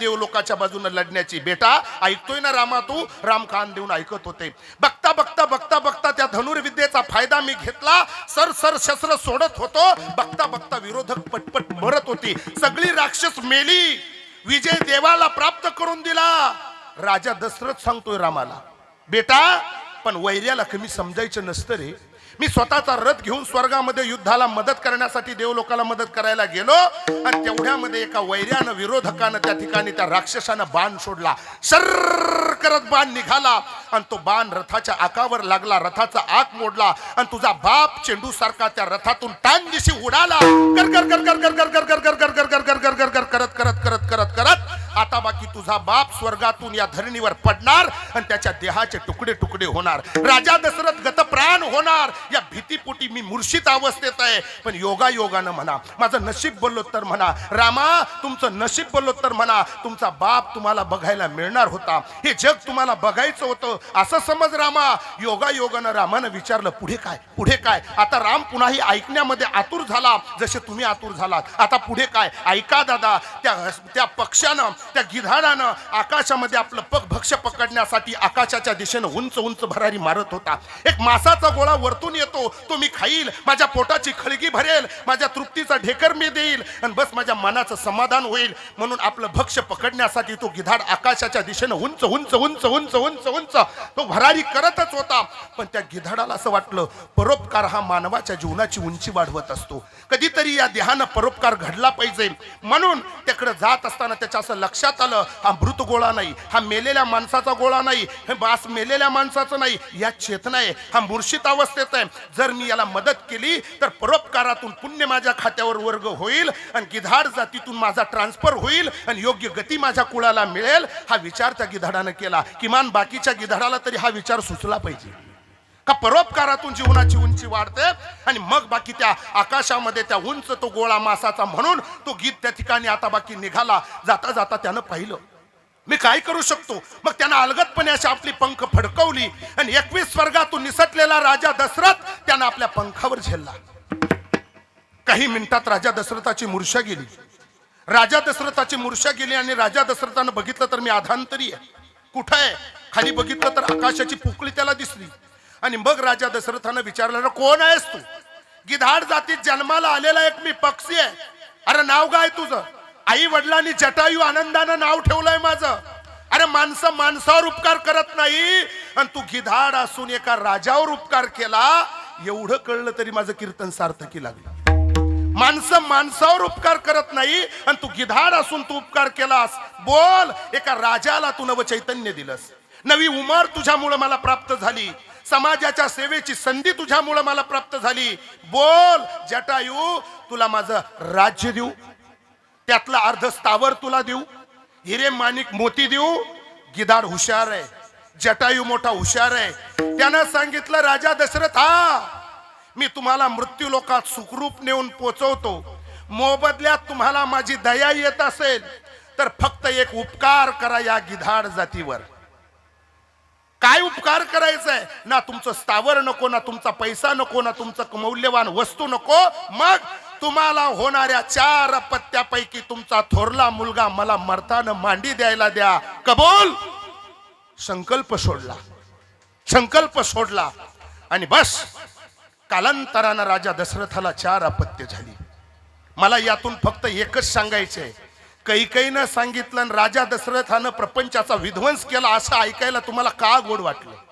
देव लोकाच्या बाजूने लढण्याची. बेटा ऐकतोय ना रामा तू? राम कान देऊन ऐकत होते. बघता बघता बघता बघता त्या धनुर्विद्येचा फायदा मी घेतला. सर सर शस्त्र सोडत होतो. बघता बघता विरोधक पटपट मरत होती. सगळी राक्षस मेली. विजय देवाला प्राप्त करून दिला. राजा दशरथ सांगतोय रामाला बेटा पण वैर्याला कमी समजायचं नसतं रे. मी स्वतःचा रथ घेऊन स्वर्गामध्ये युद्धाला मदत करण्यासाठी देव लोकाला मदत करायला गेलो आणि तेवढ्यामध्ये एका वैर्यानं विरोधकानं त्या ठिकाणी त्या राक्षसानं बाण सोडला शर्र करत बाण निघाला आणि तो बाण रथाच्या आकावर लागला रथाचा आक मोडला आणि तुझा बाप चेंडू सारखा त्या रथातून टांग दिशी उडाला कर कर कर कर कर कर कर कर कर कर कर कर कर कर तुझा बाप स्वर्गातून या धरणीवर पडणार आणि त्याच्या देहाचे तुकडे तुकडे होणार. राजा दशरथ गतप्राण होणार. या भीतीपोटी मी मूर्छित अवस्थेत आहे. पण योगा योगानं म्हणा माझं नशीब बोललो तर म्हणा रामा तुमचं नशीब बोललो तर म्हणा तुमचा बाप तुम्हाला बघायला मिळणार होता. हे जग तुम्हाला बघायचं होतं. असं समज रामा. योगा योगानं रामानं विचारलं पुढे काय? पुढे काय? आता राम पुन्हाही ऐकण्यामध्ये आतुर झाला. जसे तुम्ही आतुर झालात. आता पुढे काय? ऐका दादा. त्या त्या पक्षानं त्या गिधाडानं आकाशामध्ये आपलं पग भक्ष पकडण्यासाठी आकाशाच्या दिशेनं उंच उंच भरारी मारत होता. एक मासाचा गोळा वरतून येतो. तो मी खाईल. माझ्या पोटाची खळगी भरेल. माझ्या तृप्तीचा ढेकर मी देईल. आणि बस माझ्या मनाचं समाधान होईल. म्हणून आपलं भक्ष पकडण्यासाठी तो गिधाड आकाशाच्या दिशेनं उंच उंच उंच उंच उंच उंच तो भरारी करतच होता. पण त्या गिधाडाला असं वाटलं परोपकार हा मानवाच्या जीवनाची उंची वाढवत असतो. कधीतरी या देहानं परोपकार घडला पाहिजे. म्हणून त्याकडे जात असताना त्याच्या असं लक्षात आलं हा मृत गोळा नाही हा मेलेल्या माणसाचा गोळा नाही हे बास मेलेल्या माणसाचं नाही या चेतना आहे हा मूर्छित अवस्थेत आहे. जर मी याला मदत केली तर परोपकारातून पुण्य माझ्या खात्यावर वर्ग होईल आणि गिधाड जातीतून माझा ट्रान्सफर होईल आणि योग्य गती माझ्या कुळाला मिळेल. हा विचार त्या गिधाडानं केला. किमान बाकीच्या गिधाडाला तरी हा विचार सुचला पाहिजे. का परोपकारातून जीवनाची उंची वाढते आणि मग बाकी त्या आकाशामध्ये त्या उंच तो गोळा मासाचा म्हणून तो गीत त्या ठिकाणी आता बाकी निघाला. जाता जाता त्यानं पाहिलं. मी काय करू शकतो? मग त्यानं अलगतपणे अशी आपली पंख फडकवली आणि एकवीस स्वर्गातून निसटलेला राजा दशरथ त्यानं आपल्या पंखावर झेलला. काही मिनिटात राजा दशरथाची मूर्छा गेली. राजा दशरथाची मूर्छा गेली आणि राजा दशरथानं बघितलं तर मी आधांतरी आहे. कुठं आहे? खाली बघितलं तर आकाशाची पोकळी त्याला दिसली. आणि मग राजा दशरथानं विचारलं कोण आहेस तू? गिधाड जातीत जन्माला आलेला एक मी पक्षी आहे. अरे नाव काय तुझं? आई वडिलांनी जटायू आनंदानं नाव ठेवलंय माझं. अरे माणसं माणसावर उपकार करत नाही. आणि तू गिधाड असून एका राजावर उपकार केला एवढं कळलं तरी माझं कीर्तन सार्थकी लागलं. माणसं माणसावर उपकार करत नाही आणि तू गिधाड असून तू उपकार केलास. बोल एका राजाला तू नव चैतन्य दिलंस. नवी उमर तुझ्यामुळं मला प्राप्त झाली. समाजाच्या सेवेची संधी तुझ्यामुळं मला प्राप्त झाली. बोल जटायू तुला माझं राज्य देऊ. त्यातलं अर्ध स्थावर तुला देऊ हिरे माणिक मोती देऊ गिधाड हुशार आहे जटायू मोठा हुशार आहे. त्यानं सांगितलं राजा दशरथ हा मी तुम्हाला मृत्यू लोकात सुखरूप नेऊन पोचवतो. मोबदल्यात तुम्हाला माझी दया येत असेल तर फक्त एक उपकार करा या गिधाड जातीवर. काय उपकार करायचा आहे? ना तुमचं स्थावर नको ना तुमचा पैसा नको ना तुमचं मौल्यवान वस्तू नको. मग तुम्हाला होणाऱ्या चार पत्त्यापैकी तुमचा थोरला मुलगा मला मरताना मांडी द्यायला द्या. कबूल संकल्प सोडला. संकल्प सोडला. आणि बस कालांतरानं राजा दशरथाला चार अपत्य झाली. मला यातून फक्त एकच सांगायचंय. कैकईनं सांगितलं आणि राजा दशरथानं प्रपंचाचा विध्वंस केला असं ऐकायला तुम्हाला का गोड वाटलं?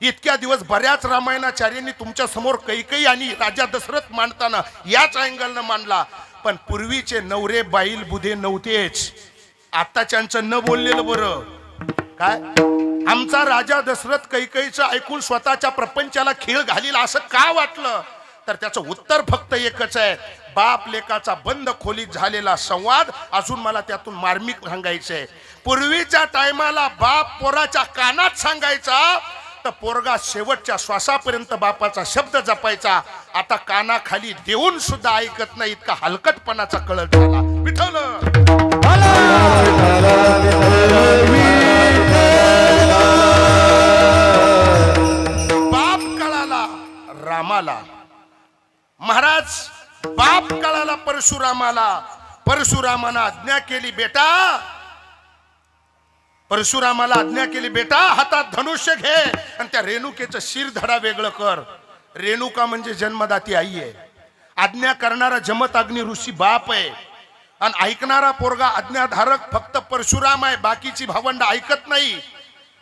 इतक्या दिवस बऱ्याच रामायणाचार्यांनी तुमच्यासमोर कैकई आणि राजा दशरथ मांडताना याच अँगलनं मांडला. पण पूर्वीचे नवरे बाईल बुधे नव्हतेच. आताच्यांचं न बोललेलं बरं. काय? आमचा राजा दशरथ कैकईचं ऐकून स्वतःच्या प्रपंचाला खेळ घालील असं का वाटलं? तर त्याचं उत्तर फक्त एकच आहे. बाप लेकाचा बंद खोलीत झालेला संवाद अजून मला त्यातून मार्मिक सांगायचंय पूर्वीच्या टायमाला बाप पोराच्या कानात सांगायचा तर पोरगा शेवटच्या श्वासापर्यंत बापाचा शब्द जपायचा. आता कानाखाली देऊन सुद्धा ऐकत नाही इतका हलकटपणाचा कळत झाला. विठवलं बाप कळाला रामाला. महाराज बाप कळाला परशुरामाला. परशुरामानं आज्ञा केली बेटा. परशुरामाला आज्ञा केली बेटा हातात धनुष्य घे आणि त्या रेणुकेचं शिर धडा वेगळं कर. रेणुका म्हणजे जन्मदाती आई आहे. आज्ञा करणारा जमत अग्नी ऋषी बाप आहे. आणि ऐकणारा पोरगा आज्ञाधारक फक्त परशुराम आहे बाकीची भावंड ऐकत नाही.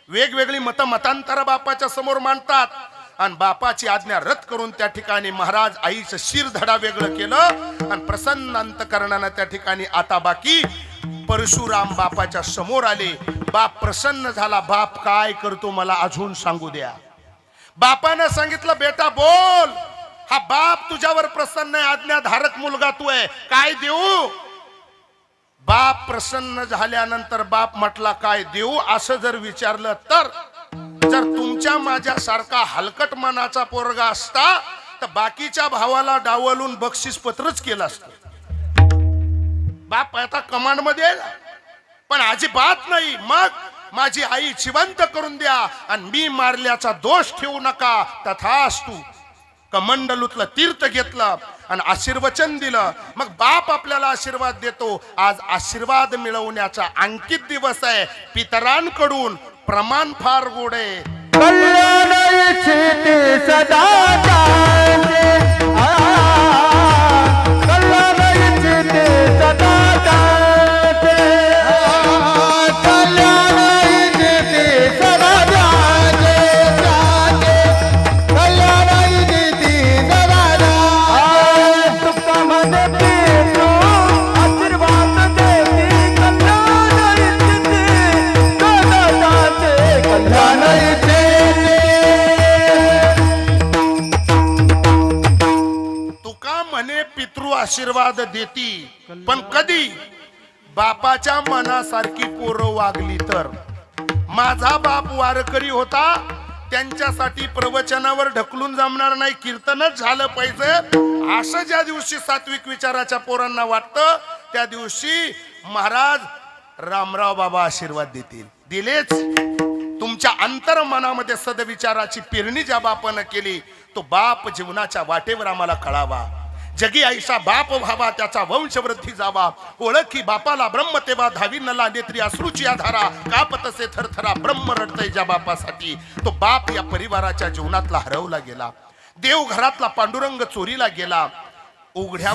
वेगवेगळी मत मतांतर बापाच्या समोर मांडतात. आणि बापाची आज्ञा रद्द करून त्या ठिकाणी महाराज आईचं शिर धडा वेगळं केलं आणि प्रसन्न अंतकरणानं त्या ठिकाणी आता बाकी परशुराम बापाच्या समोर आले. बाप प्रसन्न झाला. बाप काय करतो मला अजून सांगू द्या. बापानं सांगितलं बेटा बोल. हा बाप तुझ्यावर प्रसन्न आहे. आज्ञाधारक मुलगा तू आहे. काय देऊ? बाप प्रसन्न झाल्यानंतर बाप म्हटला काय देऊ? असं जर विचारलं तर जर तुमच्या माझ्यासारखा हलकट मनाचा पोरगा असता तर बाकीच्या भावाला डावलून बक्षीस पत्रच केलं असतं. बाप आता कमांडमध्ये पण अजिबात नाही. मग माझी आई जिवंत करून द्या आणि मी मारल्याचा दोष ठेवू नका. तथास्तु कमंडलूतलं तीर्थ घेतलं आणि आशीर्वचन दिलं. मग बाप आपल्याला आशीर्वाद देतो. आज आशीर्वाद मिळवण्याचा अंकित दिवस आहे. पितरांकडून प्रमाण फार गोड आहे. आशीर्वाद देती. पण कधी? बापाच्या मनासारखी पोरं वागली तर. माझा बाप वारकरी होता त्यांच्यासाठी प्रवचनावर ढकलून जमणार नाही. कीर्तनच झालं पाहिजे. असं ज्या दिवशी सात्विक विचाराच्या पोरांना वाटतं त्या दिवशी महाराज रामराव बाबा आशीर्वाद देतील. दिलेच. तुमच्या अंतर मनामध्ये सदविचाराची पेरणी ज्या बापानं केली तो बाप जीवनाच्या वाटेवर आम्हाला कळावा. जगी आईसा बाप व्हावा त्याचा वंशवृद्धी जावा. ओळखी बापाला ब्रह्म तेव्हा धावी नला नेत्री अश्रूची आधारा. कापतसे थरथरा ब्रह्म रडतय ज्या बापासाठी. तो बाप या परिवाराच्या जीवनातला हरवला गेला. देव घरातला पांडुरंग चोरीला गेला. उघड्या